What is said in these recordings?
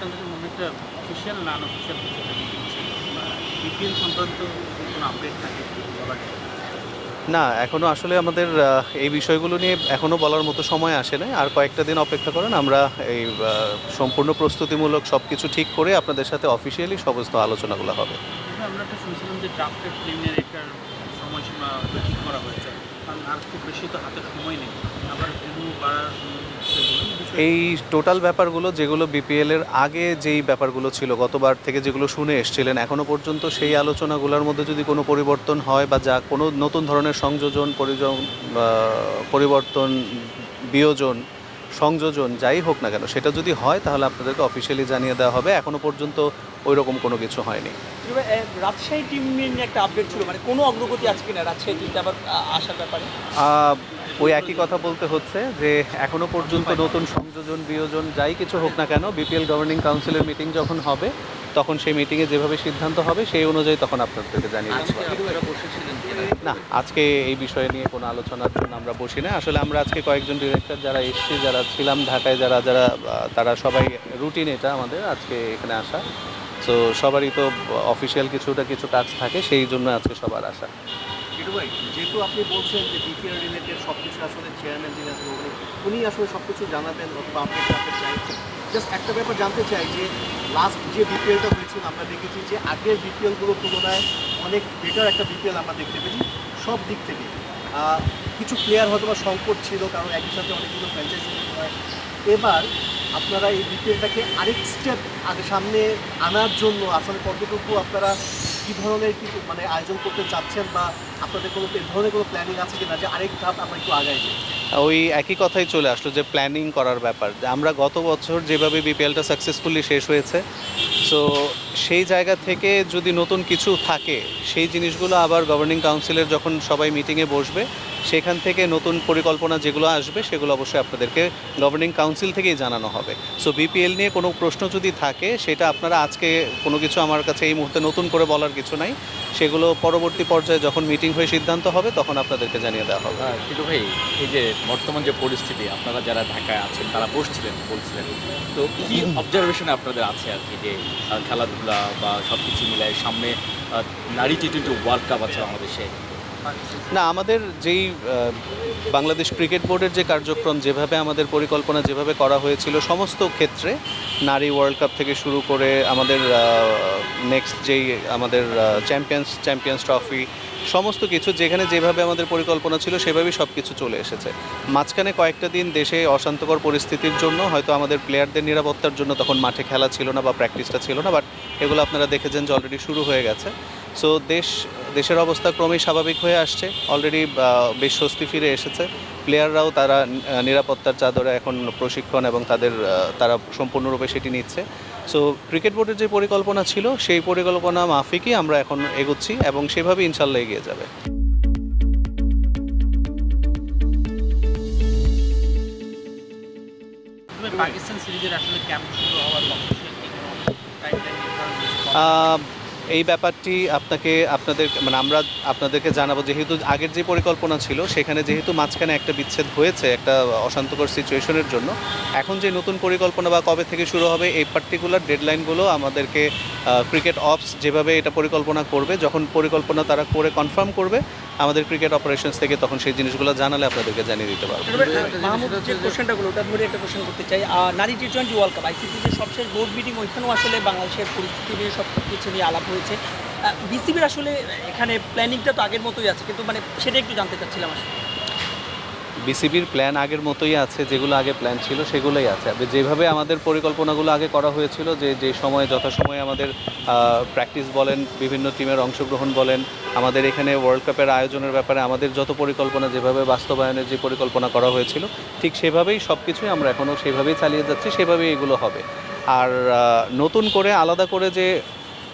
আপনাদের মনে একটা অফিসিয়াল না অফিসিয়াল কিছু বিপিএল সংক্রান্ত কোনো আপডেট থাকে না এখনও আসলে আমাদের এই বিষয়গুলো নিয়ে এখনও বলার মতো সময় আসে নাই। আর কয়েকটা দিন অপেক্ষা করেন আমরা এই সম্পূর্ণ প্রস্তুতিমূলক সব কিছু ঠিক করে আপনাদের সাথে অফিসিয়ালি সমস্ত আলোচনাগুলো হবে। আমরা শুনছিলাম যে ড্রাফটেড একটা সময়সীমা ঠিক করা হয়েছে। এই টোটাল ব্যাপারগুলো যেগুলো বিপিএল এর আগে যেই ব্যাপারগুলো ছিল, গতবার থেকে যেগুলো শুনে এসছিলেন, এখনও পর্যন্ত সেই আলোচনাগুলোর মধ্যে যদি কোনো পরিবর্তন হয় বা যা কোনো নতুন ধরনের সংযোজন, পরিজন পরিবর্তন, বিয়োজন সংযোজন যাই হোক না কেন সেটা যদি হয় তাহলে আপনাদেরকে অফিসিয়ালি জানিয়ে দেওয়া হবে। এখনও পর্যন্ত ওই রকম কোনো কিছু হয়নি। রাজশাহী টিম নিয়ে একটা আপডেট ছিল মানে কোনো অগ্রগতি আছে কিনা রাজশাহী টিমটা আবার আসার ব্যাপারে? ওই একই কথা বলতে হচ্ছে যে এখনও পর্যন্ত নতুন সংযোজন বিয়োজন যাই কিছু হোক না কেন বিপিএল গভর্নিং কাউন্সিলের মিটিং যখন হবে তখন সেই মিটিংয়ে যেভাবে সিদ্ধান্ত হবে সেই অনুযায়ী তখন আপনাদেরকে জানিয়ে দিচ্ছি না আজকে এই বিষয় নিয়ে কোনো আলোচনার জন্য আমরা বসি না। আসলে আমরা আজকে কয়েকজন ডিরেক্টর যারা এসছি যারা ছিলাম ঢাকায় যারা যারা তারা সবাই রুটিন এটা আমাদের আজকে এখানে আসা। তো সবারই তো অফিসিয়াল কিছুটা কিছু কাজ থাকে সেই জন্য আজকে সবার আসা। ভাই যেহেতু আপনি বলছেন যে বিপিএল রিলেটেড সব কিছু আসলে চেয়ারম্যান যিনি আছেন, উনি উনি আসলে সব কিছু জানাবেন অথবা আপডেট জানতে চাই জাস্ট একটা ব্যাপার জানতে চাই যে লাস্ট যে বিপিএলটা হয়েছিল, আমরা দেখেছি যে আগের বিপিএলগুলোর তুলনায় অনেক বেটার একটা বিপিএল আমরা দেখতে পেয়েছি, সব দিক থেকে। কিছু প্লেয়ার হয়তো বা সংকট ছিল, কারণ একই সাথে অনেকগুলো ফ্র্যাঞ্চাইজি হয় এবার আপনারা এই বিপিএলটাকে আরেক স্টেপ আগে সামনে আনার জন্য আসলে কতটুকু আপনারা কী ধরনের কি মানে আয়োজন করতে চাচ্ছেন বা আপনাদের কোনো এই ধরনের কোনো প্ল্যানিং আছে কিনা? যে আরেক ধাপ আমরা একটু আগাই যাই ওই একই কথাই চলে আসলো যে প্ল্যানিং করার ব্যাপার। আমরা গত বছর যেভাবে বিপিএলটা সাকসেসফুলি শেষ হয়েছে সো সেই জায়গা থেকে যদি নতুন কিছু থাকে, সেই জিনিসগুলো আবার গভর্নিং কাউন্সিলের যখন সবাই মিটিংয়ে বসবে সেখান থেকে নতুন পরিকল্পনা যেগুলো আসবে, সেগুলো অবশ্যই আপনাদেরকে গভর্নিং কাউন্সিল থেকেই জানানো হবে। সো বিপিএল নিয়ে কোনো প্রশ্ন যদি থাকে, সেটা আপনারা আজকে কোনো কিছু আমার কাছে এই মুহূর্তে নতুন করে বলার কিছু নাই। সেগুলো পরবর্তী পর্যায়ে যখন মিটিং হয়ে সিদ্ধান্ত হবে, তখন আপনাদেরকে জানিয়ে দেওয়া হবে। কিন্তু ভাই, এই যে বর্তমান যে পরিস্থিতি, আপনারা যারা ঢাকায় আছেন, তারা বসছিলেন, বলছিলেন। তো কি অবজারভেশন আপনাদের আছে আর কি? যে খেলাধুলা বা সব কিছু মিলায় সামনে নারী টি টোয়েন্টি ওয়ার্ল্ড কাপ আছে বাংলাদেশে। না, আমাদের যেই বাংলাদেশ ক্রিকেট বোর্ডের যে কার্যক্রম, যেভাবে আমাদের পরিকল্পনা যেভাবে করা হয়েছিল, সমস্ত ক্ষেত্রে নারী ওয়ার্ল্ড কাপ থেকে শুরু করে আমাদের নেক্সট যেই আমাদের চ্যাম্পিয়ন্স চ্যাম্পিয়ন্স ট্রফি সমস্ত কিছু, যেখানে যেভাবে আমাদের পরিকল্পনা ছিল, সেভাবেই সব কিছু চলে এসেছে। মাঝখানে কয়েকটা দিন দেশে অশান্তকর পরিস্থিতির জন্য হয়তো আমাদের প্লেয়ারদের নিরাপত্তার জন্য তখন মাঠে খেলা ছিল না বা প্র্যাকটিসটা ছিল না বাট এগুলো আপনারা দেখেছেন যে অলরেডি শুরু হয়ে গেছে। সো দেশ দেশের অবস্থা ক্রমেই স্বাভাবিক হয়ে আসছে। অলরেডি বেশ স্বস্তি ফিরে এসেছে। প্লেয়াররাও তারা নিরাপত্তার চাদরে এখন প্রশিক্ষণ এবং তাদের তারা সম্পূর্ণরূপে সেটি নিচ্ছে। সো ক্রিকেট বোর্ডের যে পরিকল্পনা ছিল সেই পরিকল্পনা মাফিকই আমরা এখন এগোচ্ছি এবং সেভাবে ইনশাল্লাহ এগিয়ে যাবে। পাকিস্তান সিরিজের আসলে ক্যাম্প শুরু হওয়ার এই ব্যাপারটি আপনাকে, আপনাদের মানে আমরা আপনাদেরকে জানাব যেহেতু আগের যে পরিকল্পনা ছিল, সেখানে যেহেতু মাঝখানে একটা বিচ্ছেদ হয়েছে, একটা অশান্তকর সিচুয়েশনের জন্য, এখন যে নতুন পরিকল্পনা বা কবে থেকে শুরু হবে এই পার্টিকুলার ডেডলাইনগুলো আমাদেরকে ক্রিকেট অপস যেভাবে এটা পরিকল্পনা করবে, যখন পরিকল্পনা তারা করে কনফার্ম করবে, আমাদের ক্রিকেট অপারেশনস থেকে তখন সেই জিনিসগুলো জানালে আপনাদেরকে জানিয়ে দিতে পারব। যে কোশ্চেন করতে চাই। নারী T twenty World Cup ICC সবশেষ বোর্ড মিটিং ওইখানেও আসলে বাংলাদেশের পরিস্থিতি নিয়ে সব কিছু নিয়ে আলাপ হয়েছে বিসিবির আসলে এখানে প্ল্যানিংটা তো আগের মতোই আছে, কিন্তু মানে সেটা একটু জানতে চাচ্ছিলাম আসলে। বিসিবির প্ল্যান আগের মতোই আছে, যেগুলো আগে প্ল্যান ছিল সেগুলোই আছে। যেভাবে আমাদের পরিকল্পনাগুলো আগে করা হয়েছিল, যে যে সময়ে, যথাসময়ে আমাদের প্র্যাকটিস বলেন, বিভিন্ন টিমের অংশগ্রহণ বলেন, আমাদের এখানে ওয়ার্ল্ড কাপের আয়োজনের ব্যাপারে আমাদের যত পরিকল্পনা, যেভাবে বাস্তবায়নের যে পরিকল্পনা করা হয়েছিল, ঠিক সেভাবেই সব কিছুই আমরা এখনও সেভাবেই চালিয়ে যাচ্ছি, সেভাবেই এগুলো হবে। আর নতুন করে আলাদা করে যে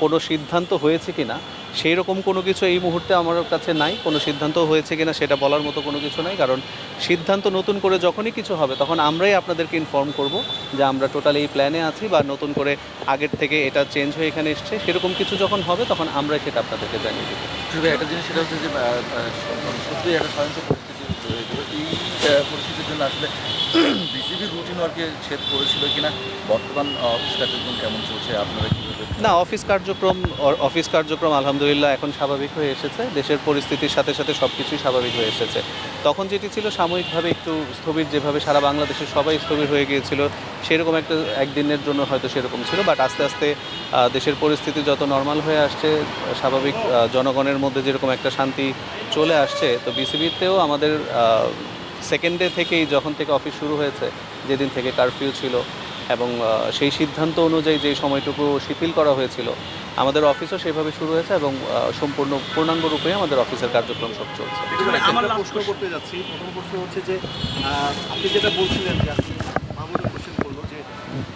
কোনো সিদ্ধান্ত হয়েছে কিনা সেই রকম কোনো কিছু এই মুহূর্তে আমার কাছে নাই। কোনো সিদ্ধান্ত হয়েছে কিনা সেটা বলার মতো কোনো কিছু নাই, কারণ সিদ্ধান্ত নতুন করে যখনই কিছু হবে তখন আমরাই আপনাদেরকে ইনফর্ম করব যে আমরা টোটাল এই প্ল্যানে আছি বা নতুন করে আগের থেকে এটা চেঞ্জ হয়ে এখানে এসছে। সেরকম কিছু যখন হবে তখন আমরাই সেটা আপনাদেরকে জানিয়ে দেবো। একটা জিনিস, সেটা হচ্ছে যে সত্যি একটা পরিস্থিতির জন্য আসলে বিসিবির রুটিন ওয়ার্কে ছেদ করেছিল কিনা? বর্তমান অফিস কার্যক্রম কেমন চলছে? আপনারা না অফিস কার্যক্রম অফিস কার্যক্রম আলহামদুলিল্লাহ এখন স্বাভাবিক হয়ে এসেছে। দেশের পরিস্থিতির সাথে সাথে সব কিছুই স্বাভাবিক হয়ে এসেছে। তখন যেটি ছিল সাময়িকভাবে একটু স্থবির, যেভাবে সারা বাংলাদেশের সবাই স্থবির হয়ে গিয়েছিল, সেরকম একটা, একদিনের জন্য হয়তো সেরকম ছিল বাট আস্তে আস্তে দেশের পরিস্থিতি যত নর্মাল হয়ে আসছে, স্বাভাবিক জনগণের মধ্যে যেরকম একটা শান্তি চলে আসছে, তো বিসিবিতেও আমাদের সেকেন্ড ডে থেকেই যখন থেকে অফিস শুরু হয়েছে যেদিন থেকে কারফিউ ছিল এবং সেই সিদ্ধান্ত অনুযায়ী যে সময়টুকু শিথিল করা হয়েছিল আমাদের অফিসও সেভাবে শুরু হয়েছে এবং সম্পূর্ণ পূর্ণাঙ্গ রূপে আমাদের অফিসের কার্যক্রম সব চলছে। আমার last প্রশ্ন করতে যাচ্ছি। প্রথম প্রশ্ন হচ্ছে যে আপনি যেটা বলছিলেন যে আপনি মামুনের কোশ্চেন করল যে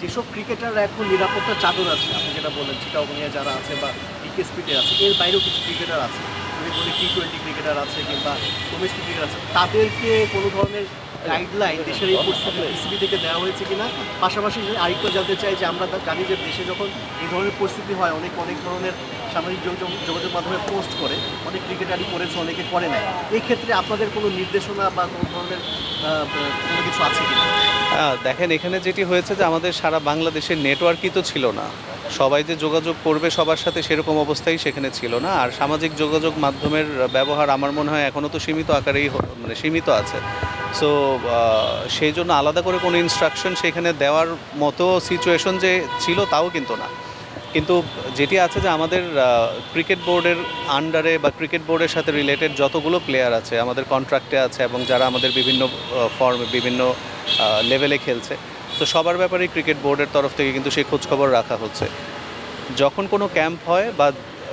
যেসব ক্রিকেটাররা এখন নিরাপত্তার চাদর আছে আপনি যেটা বললেন চিটাগনিয়া যারা আছে বা ডিকেএসপিতে আছে এর বাইরেও কিছু ক্রিকেটার আছে। যদি বলি টি টোয়েন্টি ক্রিকেটার আছে কিংবা ডোমেস্টিক ক্রিকেটার আছে, তাদেরকে কোনো ধরনের গাইডলাইন দেশের এই পরিস্থিতি বিসিবি থেকে দেওয়া হয়েছে কিনা? পাশাপাশি আরেকটু জানতে চাই যে আমরা জানি যে দেশে যখন এই ধরনের পরিস্থিতি হয়, অনেক অনেক ধরনের সামাজিক যোগাযোগ মাধ্যমে পোস্ট করে, অনেক ক্রিকেটারই করেছে, অনেকে করে নাই। এই ক্ষেত্রে আপনাদের কোনো নির্দেশনা বা কোনো ধরনের কোনো কিছু আছে কিনা? দেখেন, এখানে যেটি হয়েছে যে আমাদের সারা বাংলাদেশের নেটওয়ার্কই তো ছিল না। সবাই যে যোগাযোগ করবে সবার সাথে সেরকম অবস্থাই সেখানে ছিল না। আর সামাজিক যোগাযোগ মাধ্যমের ব্যবহার আমার মনে হয় এখনও তো সীমিত আকারেই মানে সীমিত আছে। সো সেই জন্য আলাদা করে কোনো ইনস্ট্রাকশন সেখানে দেওয়ার মতো সিচুয়েশন যে ছিল তাও কিন্তু না। কিন্তু যেটি আছে যে আমাদের ক্রিকেট বোর্ডের আন্ডারে বা ক্রিকেট বোর্ডের সাথে রিলেটেড যতগুলো প্লেয়ার আছে, আমাদের কন্ট্রাক্টে আছে এবং যারা আমাদের বিভিন্ন ফর্মে বিভিন্ন লেভেলে খেলছে তো সবার ব্যাপারেই ক্রিকেট বোর্ডের তরফ থেকে কিন্তু সেই খোঁজখবর রাখা হচ্ছে। যখন কোনো ক্যাম্প হয় বা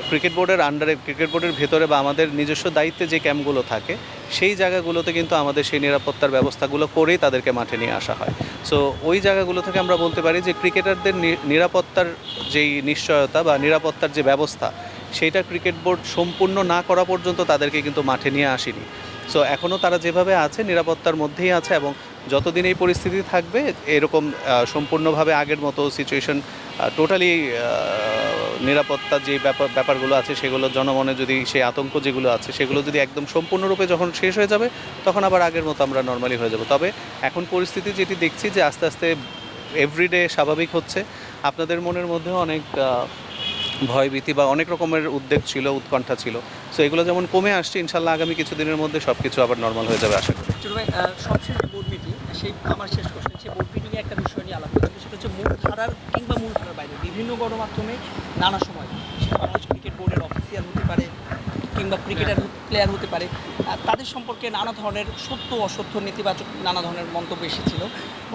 ক্রিকেট বোর্ডের আন্ডারে ক্রিকেট বোর্ডের ভেতরে বা আমাদের নিজস্ব দায়িত্বে যে ক্যাম্পগুলো থাকে, সেই জায়গাগুলোতে কিন্তু আমাদের সেই নিরাপত্তার ব্যবস্থাগুলো করেই তাদেরকে মাঠে নিয়ে আসা হয়। সো ওই জায়গাগুলো থেকে আমরা বলতে পারি যে ক্রিকেটারদের নিরাপত্তার যেই নিশ্চয়তা বা নিরাপত্তার যে ব্যবস্থা, সেইটা ক্রিকেট বোর্ড সম্পূর্ণ না করা পর্যন্ত তাদেরকে কিন্তু মাঠে নিয়ে আসেনি। সো এখনও তারা যেভাবে আছে, নিরাপত্তার মধ্যেই আছে এবং যতদিন এই পরিস্থিতি থাকবে, এরকম সম্পূর্ণভাবে আগের মতো সিচুয়েশন টোটালি নিরাপত্তা যে ব্যাপার ব্যাপারগুলো আছে, সেগুলো জনমনে যদি সেই আতঙ্ক যেগুলো আছে, সেগুলো যদি একদম সম্পূর্ণরূপে যখন শেষ হয়ে যাবে, তখন আবার আগের মতো আমরা নর্মালি হয়ে যাব। তবে এখন পরিস্থিতি যেটি দেখছি যে আস্তে আস্তে এভরিডে স্বাভাবিক হচ্ছে। আপনাদের মনের মধ্যেও অনেক ভয়ভীতি বা অনেক রকমের উদ্বেগ ছিল উৎকণ্ঠা ছিল। সো এগুলো যেমন কমে আসছে ইনশাল্লাহ আগামী কিছুদিনের মধ্যে সব কিছু আবার নর্মাল হয়ে যাবে আশা করি। ছোট সবশেষ বোর্ড মিটিং সেই আমার শেষ কোশ্চেন সেই বোর্ড মিটিংয়ে একটা বিষয় নিয়ে আলাপ সেটা হচ্ছে মূল ধারার কিংবা মূল ধারার বাইরে বিভিন্ন গণমাধ্যমে নানা সময় সেটা বাংলাদেশ ক্রিকেট বোর্ডের অফিসিয়াল হতে পারে কিংবা ক্রিকেটার প্লেয়ার হতে পারে তাদের সম্পর্কে নানা ধরনের সত্য অসত্য নেতিবাচক নানা ধরনের মন্তব্য এসেছিল।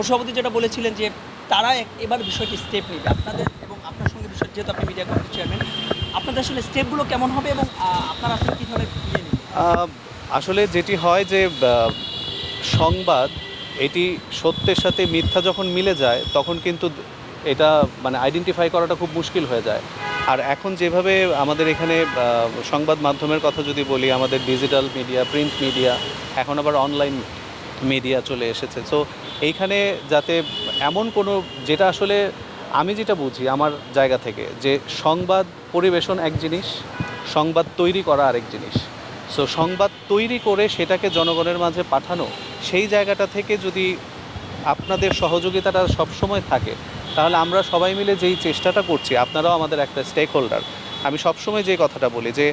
সভাপতি যেটা বলেছিলেন যে তারা এবার বিষয়টি স্টেপ নেবে। আপনাদের এবং আপনার সঙ্গে বিষয় যেহেতু আপনি মিডিয়া কমিটির চেয়ারম্যান আপনাদের আসলে স্টেপগুলো কেমন হবে এবং আপনারা আসলে কী ধরনের আসলে যেটি হয় যে সংবাদ, এটি সত্যের সাথে মিথ্যা যখন মিলে যায়, তখন কিন্তু এটা মানে আইডেন্টিফাই করাটা খুব মুশকিল হয়ে যায়। আর এখন যেভাবে আমাদের এখানে সংবাদ মাধ্যমের কথা যদি বলি, আমাদের ডিজিটাল মিডিয়া প্রিন্ট মিডিয়া এখন আবার অনলাইন মিডিয়া চলে এসেছে। সো এইখানে যাতে এমন কোনো, যেটা আসলে আমি যেটা বুঝি আমার জায়গা থেকে, যে সংবাদ পরিবেশন এক জিনিস, সংবাদ তৈরি করা আরেক জিনিস। সো সংবাদ তৈরি করে সেটাকে জনগণের মাঝে পাঠানো, সেই জায়গাটা থেকে যদি আপনাদের সহযোগিতাটা সবসময় থাকে, তাহলে আমরা সবাই মিলে যেই চেষ্টাটা করছি, আপনারাও আমাদের একটা স্টেক হোল্ডার আমি সবসময় যে কথাটা বলি যে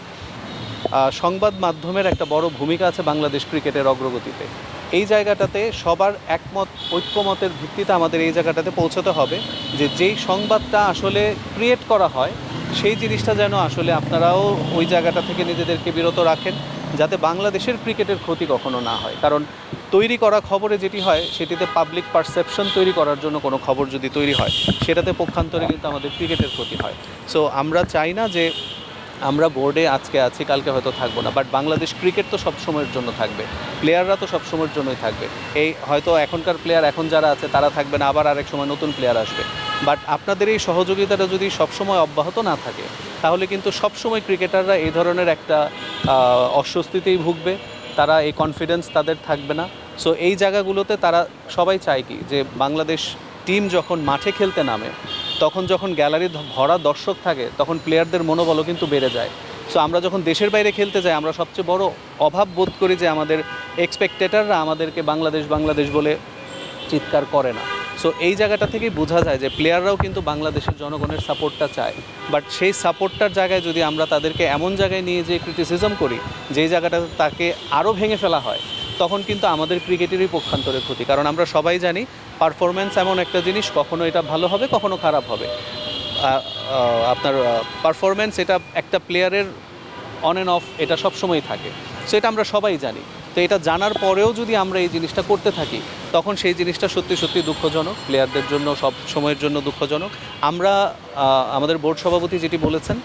সংবাদ মাধ্যমের একটা বড় ভূমিকা আছে বাংলাদেশ ক্রিকেটের অগ্রগতিতে। এই জায়গাটাতে সবার একমত, ঐক্যমতের ভিত্তিতে আমাদের এই জায়গাটাতে পৌঁছতে হবে যে যেই সংবাদটা আসলে ক্রিয়েট করা হয়, সেই জিনিসটা যেন আসলে আপনারাও ওই জায়গাটা থেকে নিজেদেরকে বিরত রাখেন, যাতে বাংলাদেশের ক্রিকেটের ক্ষতি কখনো না হয়। কারণ তৈরি করা খবরে যেটি হয়, সেটিতে পাবলিক পারসেপশন তৈরি করার জন্য কোনো খবর যদি তৈরি হয়, সেটাতে পক্ষান্তরে কিন্তু আমাদের ক্রিকেটের ক্ষতি হয়। সো আমরা চাই না যে আমরা বোর্ডে আজকে আছি, কালকে হয়তো থাকব না। বাট বাংলাদেশ ক্রিকেট তো সব সময়ের জন্য থাকবে। প্লেয়াররা তো সব সময়ের জন্যই থাকবে। এই হয়তো এখনকার প্লেয়ার এখন যারা আছে, তারা থাকবে না, আবার আরেক সময় নতুন প্লেয়ার আসবে। বাট আপনাদের এই সহযোগিতাটা যদি সবসময় অব্যাহত না থাকে, তাহলে কিন্তু সবসময় ক্রিকেটাররা এই ধরনের একটা অস্বস্তিতেই ভুগবে। তারা এই কনফিডেন্স তাদের থাকবে না। সো এই জায়গাগুলোতে তারা সবাই চায় কি? যে বাংলাদেশ টিম যখন মাঠে খেলতে নামে তখন যখন গ্যালারি ভরা দর্শক থাকে, তখন প্লেয়ারদের মনোবলও কিন্তু বেড়ে যায়। সো আমরা যখন দেশের বাইরে খেলতে যাই, আমরা সবচেয়ে বড় অভাব বোধ করি যে আমাদের এক্সপেক্টেটাররা আমাদেরকে বাংলাদেশ বাংলাদেশ বলে চিৎকার করে না। সো এই জায়গাটা থেকেই বোঝা যায় যে প্লেয়াররাও কিন্তু বাংলাদেশের জনগণের সাপোর্টটা চায়। বাট সেই সাপোর্টটার জায়গায় যদি আমরা তাদেরকে এমন জায়গায় নিয়ে যেয়ে ক্রিটিসিজম করি, যেই জায়গাটাতে তাকে আরও ভেঙে ফেলা হয়, তখন কিন্তু আমাদের ক্রিকেটেরই পক্ষান্তরে ক্ষতি। কারণ আমরা সবাই জানি পারফরমেন্স এমন একটা জিনিস, কখনো এটা ভালো হবে, কখনো খারাপ হবে। আপনার পারফরমেন্স এটা একটা প্লেয়ারের অন অ্যান্ড অফ এটা সবসময় থাকে। সো এটা আমরা সবাই জানি। তো, এটা জানার পরেও যদি আমরা এই জিনিসটা করতে থাকি, তখন সেই জিনিসটা সত্যি সত্যি দুঃখজনক। প্লেয়ারদের জন্য, সব সময়ের জন্য দুঃখজনক। আমরা আমাদের বোর্ড সভাপতি যেটি বলেছেন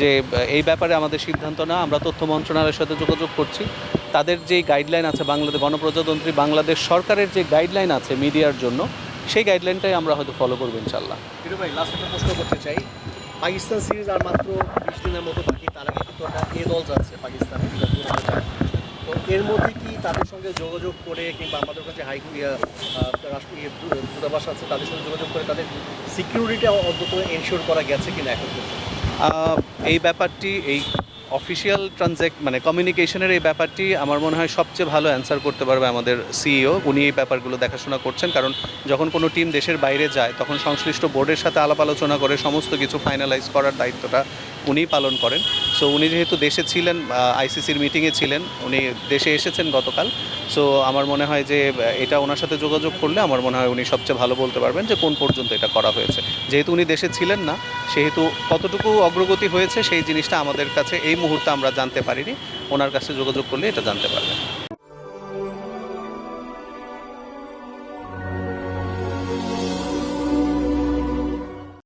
যে এই ব্যাপারে আমাদের সিদ্ধান্ত না, আমরা তথ্য মন্ত্রণালয়ের সাথে যোগাযোগ করছি। তাদের যে গাইডলাইন আছে বাংলাদেশ, গণপ্রজাতন্ত্রী বাংলাদেশ সরকারের যে গাইডলাইন আছে মিডিয়ার জন্য, সেই গাইডলাইনটাই আমরা হয়তো ফলো করব ইনশাল্লাহ ভাই লাস্ট প্রশ্ন করতে চাই। পাকিস্তান সিরিজ আর মাত্র বিশ দিনের মতো বাকি, তার কিন্তু একটা এ দল যাচ্ছে পাকিস্তানে। তো এর মধ্যে কি তাদের সঙ্গে যোগাযোগ করে কিংবা আমাদের কাছে হাই রাষ্ট্রীয় দূতাবাস আছে, তাদের সঙ্গে যোগাযোগ করে তাদের সিকিউরিটি অন্তত এনশিওর করা গেছে কিনা এখন পর্যন্ত? এই ব্যাপারটি, এই অফিসিয়াল ট্রানজ্যাক্ট মানে কমিউনিকেশনের এই ব্যাপারটি আমার মনে হয় সবচেয়ে ভালো অ্যান্সার করতে পারবে আমাদের সিইও উনি এই ব্যাপারগুলো দেখাশোনা করছেন। কারণ যখন কোনো টিম দেশের বাইরে যায়, তখন সংশ্লিষ্ট বোর্ডের সাথে আলাপ আলোচনা করে সমস্ত কিছু ফাইনালাইজ করার দায়িত্বটা উনিই পালন করেন। সো উনি যেহেতু দেশে ছিলেন আইসিসির মিটিংয়ে ছিলেন, উনি দেশে এসেছেন গতকাল। সো আমার মনে হয় যে এটা ওনার সাথে যোগাযোগ করলে আমার মনে হয় উনি সবচেয়ে ভালো বলতে পারবেন যে, কোন পর্যন্ত এটা করা হয়েছে। যেহেতু উনি দেশে ছিলেন না, সেহেতু কতটুকু অগ্রগতি হয়েছে, সেই জিনিসটা আমাদের কাছে এই মুহূর্তে আমরা জানতে পারিনি। ওনার কাছে যোগাযোগ করলে এটা জানতে পারবেন।